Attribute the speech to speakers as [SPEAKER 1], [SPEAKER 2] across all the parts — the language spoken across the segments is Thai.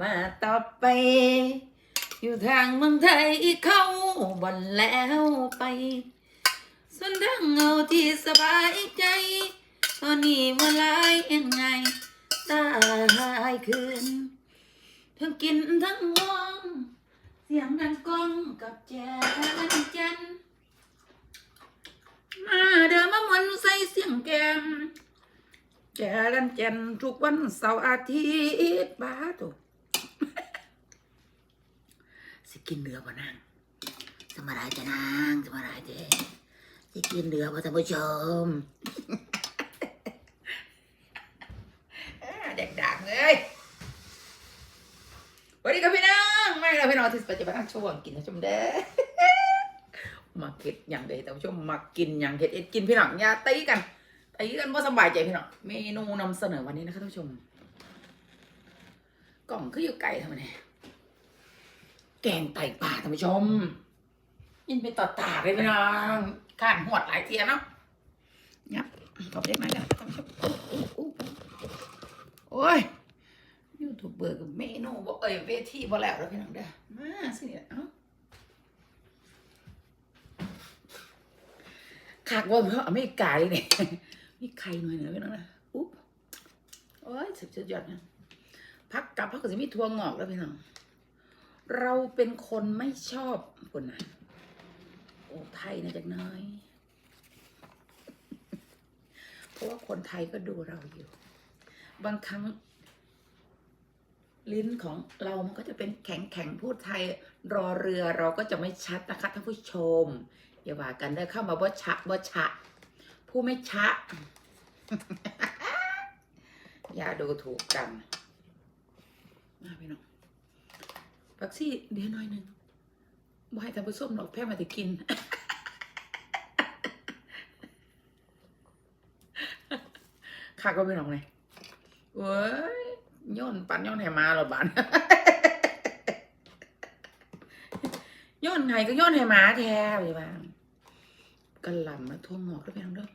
[SPEAKER 1] มาต่อไป อยู่ทางเมืองไทยเขาบ่นแล้วไปส่วนทางเงาที่สบายใจ ตอนนี้เมื่อไรยังไงตายคืนทั้งกินทั้งง่วงเสียงดังก้องกับแจกันจัน มาเดิมมามวนใส่เสียงแกมแจรันแจนทุกวันเสาร์อาทิตย์บ้าตัว สิกินเนื้อบ่นางสมาไรจะนางสมาไรเจสิกินเนื้อบ่ท่านผู้ชมเอ้อเด็กดังเลยวัสดีครับพี่น้องไม่เราพี่น้องที่ปฏิบันช่วงกินนะชมเด้อมาเก็ดอย่างใดแต่านผู้ชมมากินอย่างเห็ดเอ็ดกินพี่น้องอย่าตีกันตีกันว่าะสบายใจพี่น้องเมนูนำเสนอวันนี้นะครับท่านผู้ชมกล่องคืออยู่ไก่ทำไมเนี่ย แกงไตปลาท่านผู้ชมยินไปต่อตาเลยพี่น้องข้านหวดหลายเทียเนาะเนี่ยตอบได้ไหมกันท่านผู้ชมโอ้โอ้โอ้โอ้ยยูทูบเบอร์กับเมนูบ่เอ้ยเวทีบ่แล้วแล้วพี่น้องเด้อมาสิเนี่ยเอ้าขากว่าเพราะอเมริกาเลยเนี่ยมีไข่หน่อยเหนือไปน้องนะอุ๊บโอ้ยสุดยอดนะพักกลับพักก็จะมีทัวงอกแล้วพี่น้อง เราเป็นคนไม่ชอบคนนะโอ้ไทยนะจักน้อย เพราะว่าคนไทยก็ดูเราอยู่ บางครั้ง ลิ้นของเรามันก็จะเป็นแข็งแข็งๆพูดไทย รอเรือเราก็จะไม่ชัดนะคะท่านผู้ชมอย่าว่ากันได้เข้ามาบ่ชะบ่ชะ ผู้ไม่ชะ อย่าดูถูกกันมาพี่น้อง ปักซี่เดี๋ยวหน้อยหนึ่งบ่ให้ท่านผู้มหรอกแพ้มาติกินข้าก็ไม่น้องเลยเว้ยโย่นปันโย่นให้มาหรอบานโย่นไงก็โย่นให้หมาแท้เลยบ้างกระหล่ำมาทั่วหมอกแล้วพี่น้องเด้อ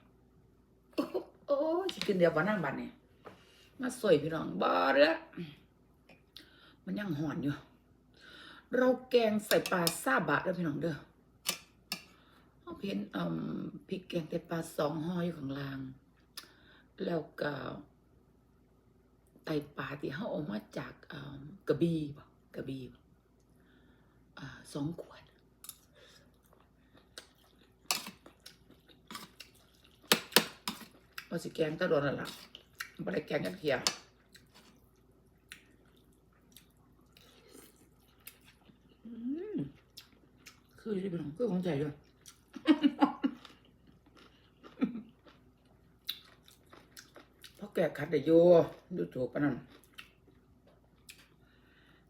[SPEAKER 1] โอ้โอ้ยกินเดียววันนั่งบันเนี่ยมาสวยพี่น้องบ่เรือมันยังหอนอยู่ เราแกงใส่ปลาซาบะแล้วพี่น้องเด้อเอาเพ้นอืมพริกแกงแต่ปลาสองห่ออยู่ข้างล่าง แล้วก็ไตปลาที่เขาเออกมาจากอืมกระบี่บ่กระบี่สองขวดว่าสิแกงก็โดนแล้วล่ะไม่ได้แกงกันเทียอืม คือที่เป็นของคือของใจด้วยเพราะแกคัดได้โยดูถูกปะนั่น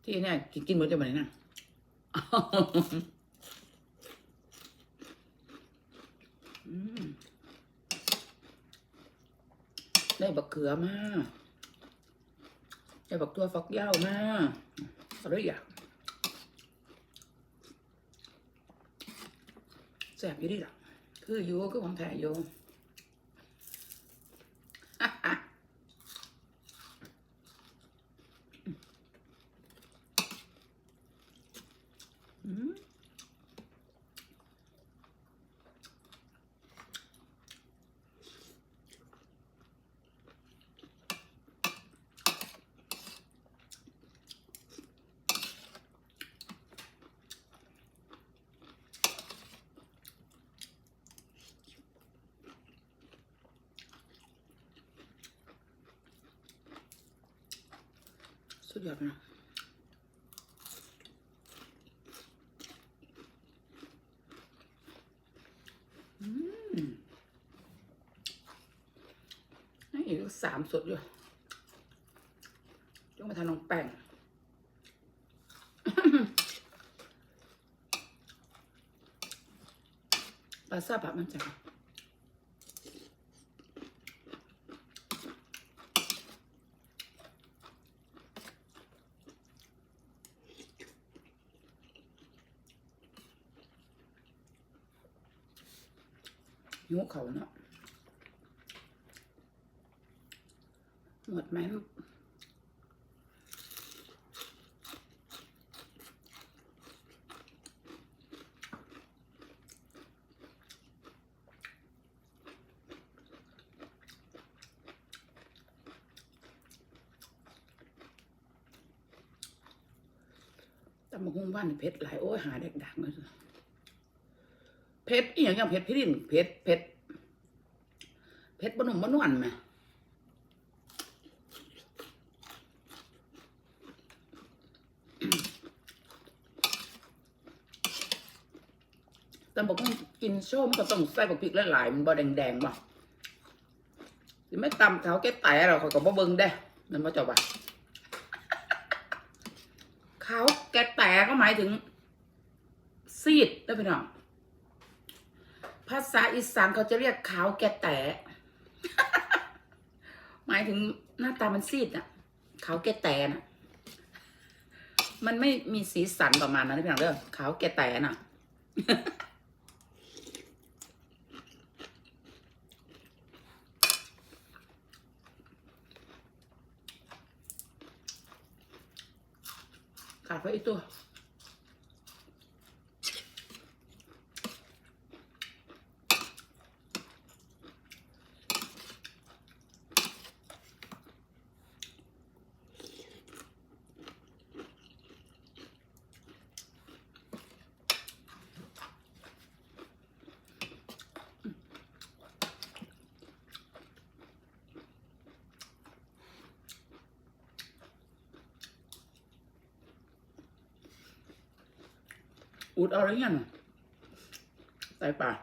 [SPEAKER 1] ที่เนี่ยกินกินหมดจะมาไหนน่ะได้บักเขือมาได้บักตัวฟักยาวมาอะไรอย่อยู่ดีล่ะคืออยู่คือของแท้อยู่ อืม สุดยอดนะอืมนี่อีกสามสุดอยู่จงมาทานน้องแป้งปลาซาบะมันจะ ยุเขาเนาะหมดไหมลูกตำบักหุ่งบ้านเพชรหลาย โอ้ย หาแดกๆเลย เผ็ดอีหยังอย่างเผ็ดพี่ดินเผ็ดเผ็ดเผ็ดบะหนุ่มบะนวลไหมตำบักหุ่งกินโชว์มันก็ต้องใส่บักพริกหลายๆมันบ่แดงๆบ่สิไม่ตำเขาแก่แต่เราเขาก็บ่เบิ่งได้นั่นบ่จบอะเขาแกแต่ก็หมายถึง ซีดได้พี่น้องาษาอีสานเขาจะเรียกขาวแกแต่หมายถึงหน้าตามันซีดอะขาวแกแต่นะมันไม่มีสีสันประมาณนั้นพี่น้องเด้อขาวแกแต่น่ะขาดไปอีกตัว เอาอะไรเงี้ยน่ะใส่ปาก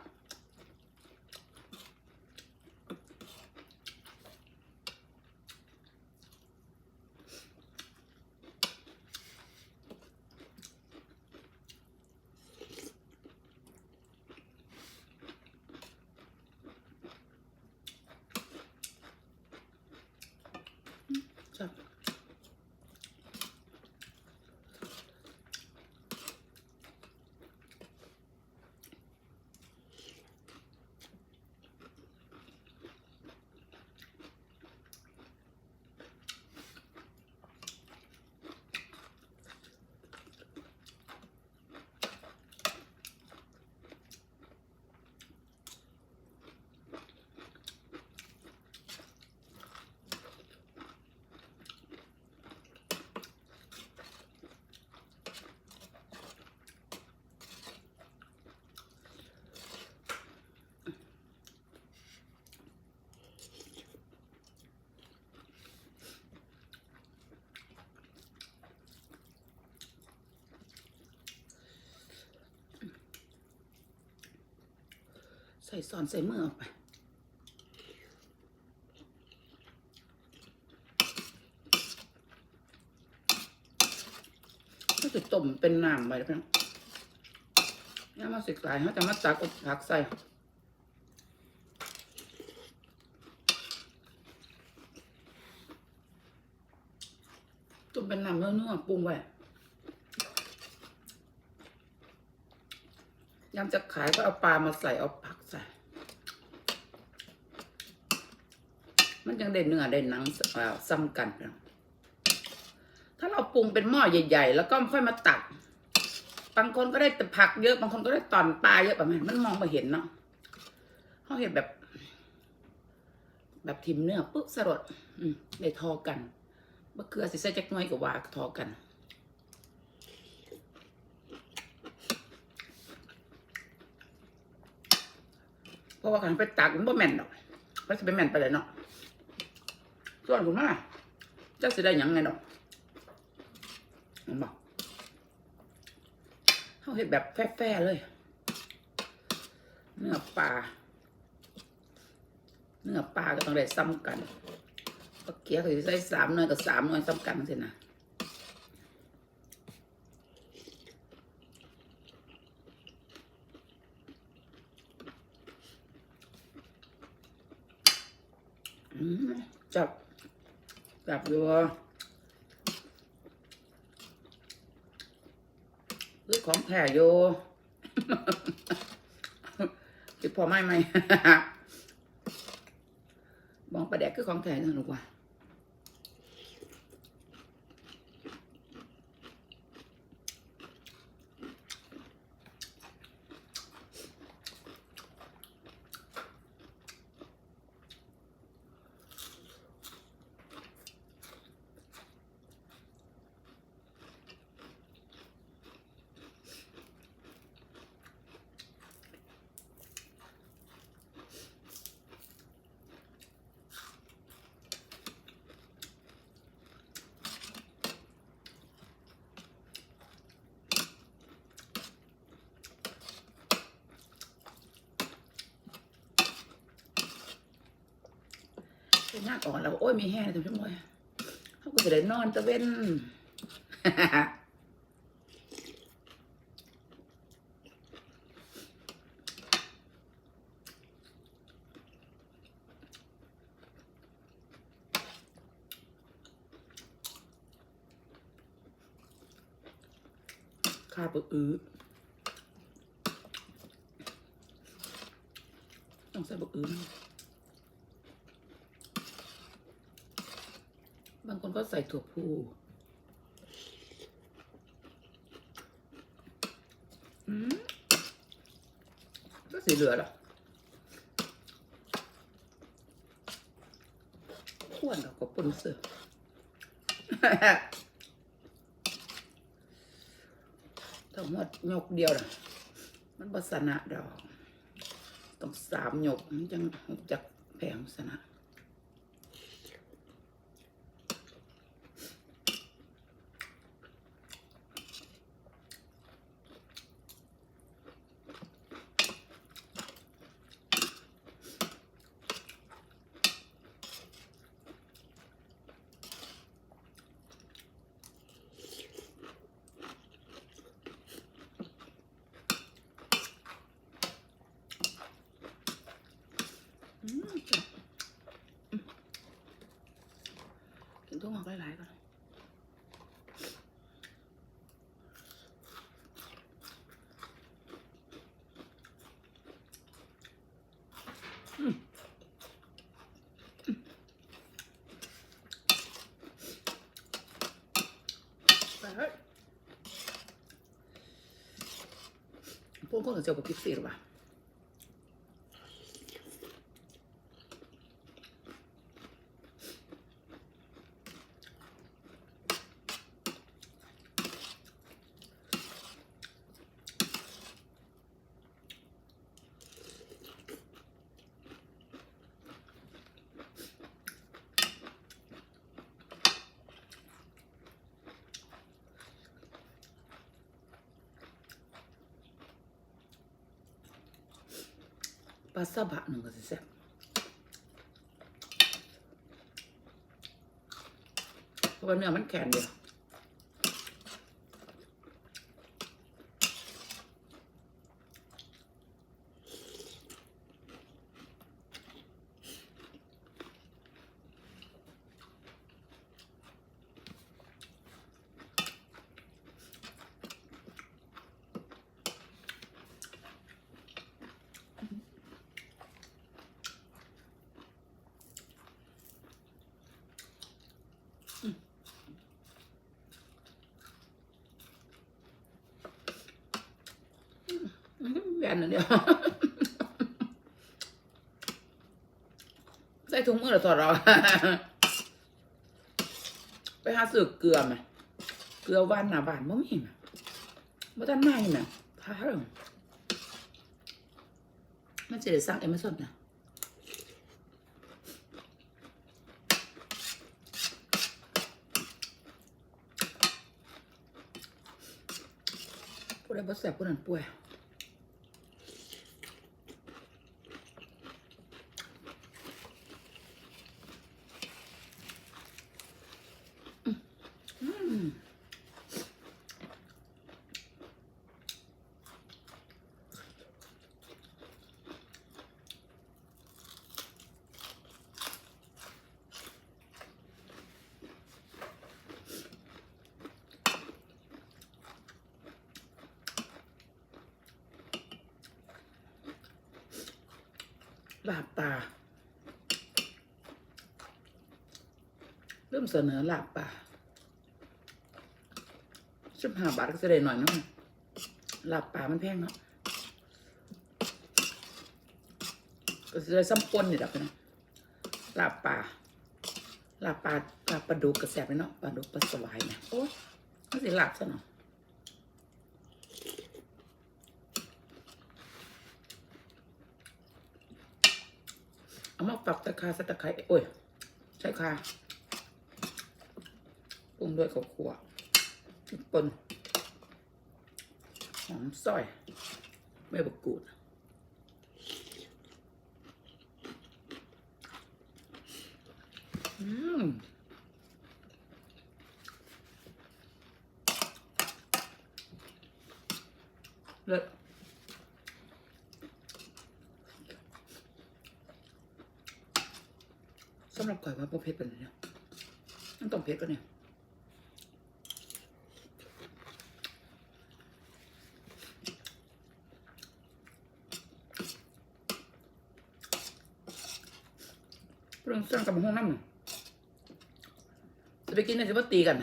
[SPEAKER 1] ใส่ซอนใส่มือออกไปก็จะต้มเป็นน้ำไปแล้วพี่น้องนี่มาสิกายเขาจะมาตักอาผักใส่ต้มเป็นน้ำเนื้อๆปรุงไว้ยำจะขายก็เอาปลามาใส่เอาผักใส่ มันยังได้เนื้อได้หนังซ้ำกันพี่น้องถ้าเราปรุงเป็นหม้อใหญ่ๆ แล้วก็ค่อยมาตัก บางคนก็ได้แต่ผักเยอะ บางคนก็ได้ตอนปลาเยอะประมาณมันมองม่เห็นเนาะเขาเห็นแบบ แบบทิมเนื้อปุ๊บสลดอืมได้ทอกันมะเขือสิใส่จักน้อยกับว่าทอกันเพราะว่าการไปตักมันบ่แม่นดอกมันจะไปแม่นไปเลยเนาะ ส่วนคุณมาจะสิได้หยังไงดอกเห็นบอกเขาเห็ดแบบแฟ่ๆเลย เนื้อปลา เนื้อปลาก็ต้องได้ซ้ำกันก็เกี๊ยวก็สิใส่สามหน่วยกับสามหน่วยซ้ำกันสินะจับ จับอยู่คือของแท้อยู่จิพอไม่ไหมบองประแดกคือของแท้นะลูกว่า เป็นงากอ่อนแล้วโอ้ยมีแห้งเลยทุกคนเขาก็จะได้นอนตะเว้น ข้าปึกอื้อต้องใส่ปึกอื้อนะ บางคนก็ใส่ถั่วพูอืมก็สีเหลือหรอขวนกับกบปนเสือทั้งหมดยกเดียวนะมันบสนะดอก ต้องสามยกมันจังจากแผงสนะ อืมจ้ะอืมกินทุ่งหอกหลายๆก่อนอืมอืมไปเฮ้ย พวกคนจะเอาไปกินสิหรือเปล่าปลาซาบะหนึ่งก็สิแซ่บเพราะว่าเนื้อมันแข็งเดียว กันเดียวใส่ถุงมือหรือถอดเราไปหาซื้อเกลือไหมเกลือวานหนาบานบ่มีไหมบ่ทันไม่ไหมท้าเรื่อมันจะได้สั่งเอเมซอนะผู้ใดบ่แซ่บผู้นั้นป่วย อืม ลาบปลาเริ่มเสนอลาบปลาสิบห้าบาทก็จะได้หน่อยเนาะลาบปลามันแพงเนาะก็จะได้ซ้ำปนนี่แหละพี่น้องลาบปลาลาบปลาลาบปลาดุกระแสบเลยเนาะปลาดุปลาสวายเนี่ยโอ้ยมันสิลาบซะเนาะ ตับตะคาสะตะไคร้โอ้ย ใช่ค่ะปรุงด้วยข้าวคั่วพริกป่นหอมซอยใบบักกูดอืมเลิศสำ หรับก่อยว่าโปเผ็ดเป็นเนี่ยมันต้องเผ็ดก็เนี่ยเรื่องสร้างกับห้องน้ำจะไปกินเนี่ยจะมาตีกัน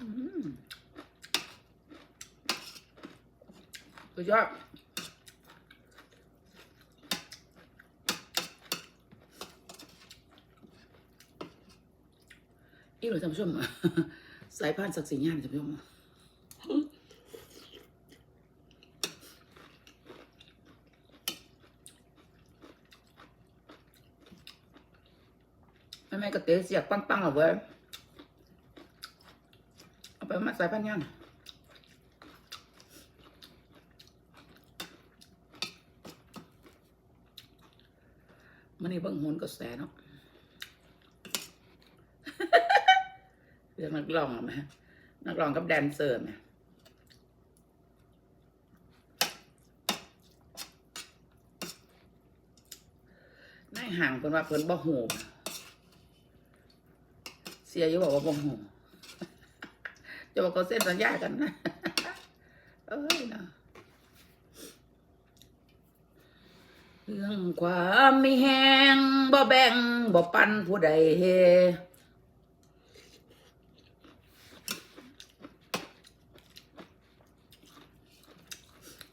[SPEAKER 1] อืม สุดยอดอีหนูท่านผู้ชมสายพานศักดิ์ศรีญาณท่านผู้ชมแม่แม่ก็เตะเสียกปังๆเอาไว้เอาไปมาสายพันย่าง มันนี่เบิ่งหนกระแสเนาะเรื่องนักร้องไหมนักร้องกับแดนเซอร์ไหมนายห่างเพิ่นว่าเพิ่นบ่หูเสียอยู่บอกว่าบ่หูจะบอกเขาเส้นสัญญากันนะเอ้ยนะ เรื่องความมีแหงบ่แบ่งบ่ปันผู้ใดเฮ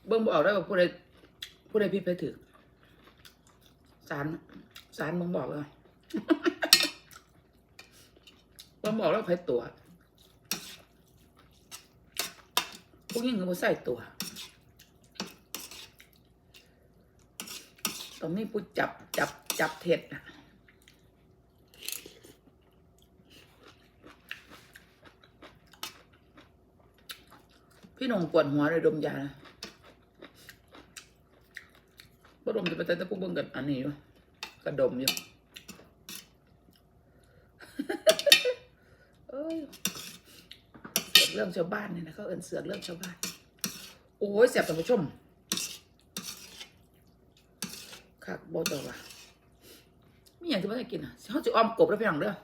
[SPEAKER 1] เบิ่งบออกได้ว่าผู้ใดผู้ใดผิดไปถือสารสารมึงบอกเลยเบิ่งบอกแล้วใครตัวพวกยิ่งคือผู้ใส่ตัว ตอนนี้ผู้จับจับจับเท็ดนะพี่หนงปวดหัวเลยดมยานะบรมจะไปแต่ตะปุกเบิ่งกันอันนี้อยู่กระดมอยู่เอ้ยเสือกเรื่องชาวบ้านเนี่ยนะเขาเอินเสือกเรื่องชาวบ้าน โอ้ยแสบท่านผู้ชม คักโบตัวว่ะมีอย่างที่ไม่ได้กินอะเขาจะอ้อมกบแล้วพี่น้องเด้อ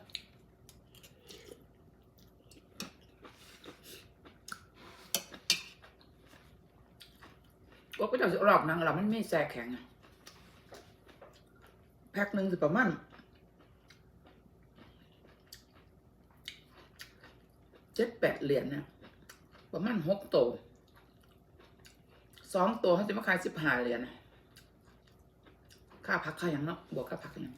[SPEAKER 1] ก็ก็จะหลอกนางเรามันไม่แซ่แข็งอะแพ็คหนึ่งสิประมาณเจ็ดแปดเหรียญนะประมาณหกโตวสองตัวเขาจะมาขายสิบห้าเหรียญนะ ค่าพักค่าอย่างเนาะบวกค่าพักอย่าง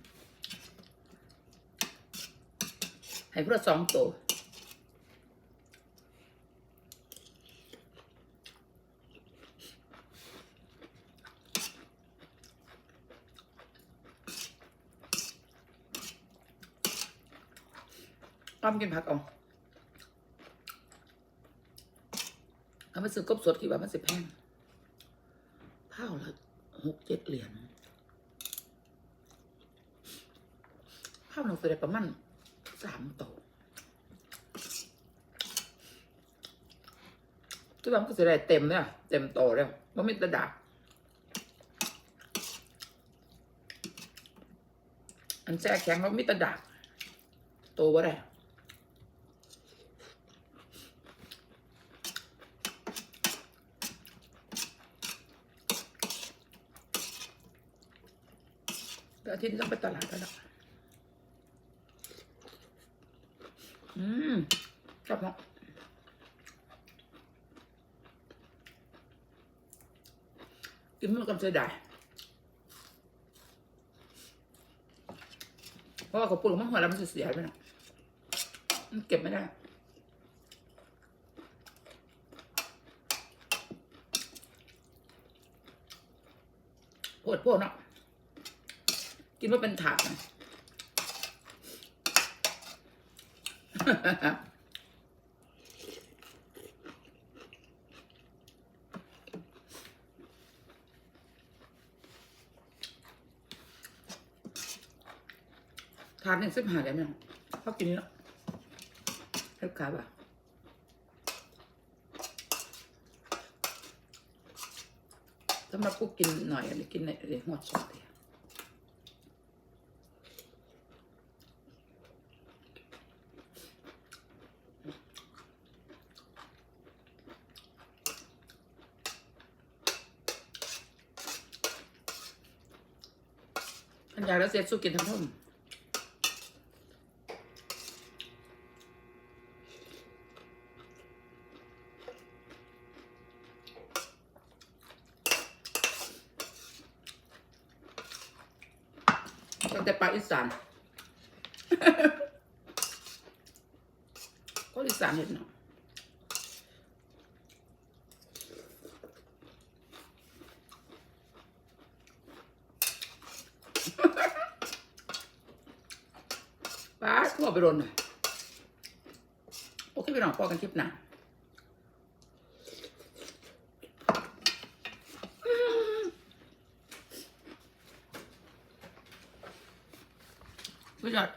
[SPEAKER 1] ให้พื่อสองตัวอ้อมกินผักเอาเอาไปซื้อกบสดกี่บาทมันสิแพงเท่าละหกเจ็ดเหรียญข้าวหนึ่งเสร็จประมาณสามโตวที่ว่ามันก็จะได้เต็มเนี่ยเต็มโตแล้วมันไม่ระดาษอันแช่แข็งแล้วมีแตะดาษโตว่าได้เดี๋ยวอาทิตย์นี้ต้องไปตลาดแล้วล่ะ อืมชอบเนาะกินมันก็เสียดายเพราะว่าเขาปลูกมันหัวแล้วมันเสียไปนะมันเก็บไม่ได้ปวดปวดเนาะกินว่าเป็นถาดนะ ถาดหนึ่งสิบห้าได้ไหมน้องชอบกินนี่เนาะให้ลูกค้าป่ะสำหรับกูกินหน่อยอันนี้กินในเดี๋ยวหัวสดเลยพันยาแล้ว เสร็จสู้กินทั้งทุ่มตั้งแต่ปลาอีสานก็อีสานเห็นเนาะ ป้าทั่ว ไปโดนหน่อยโอเคไปน้องพอกันคลิปหน้าไม่จอด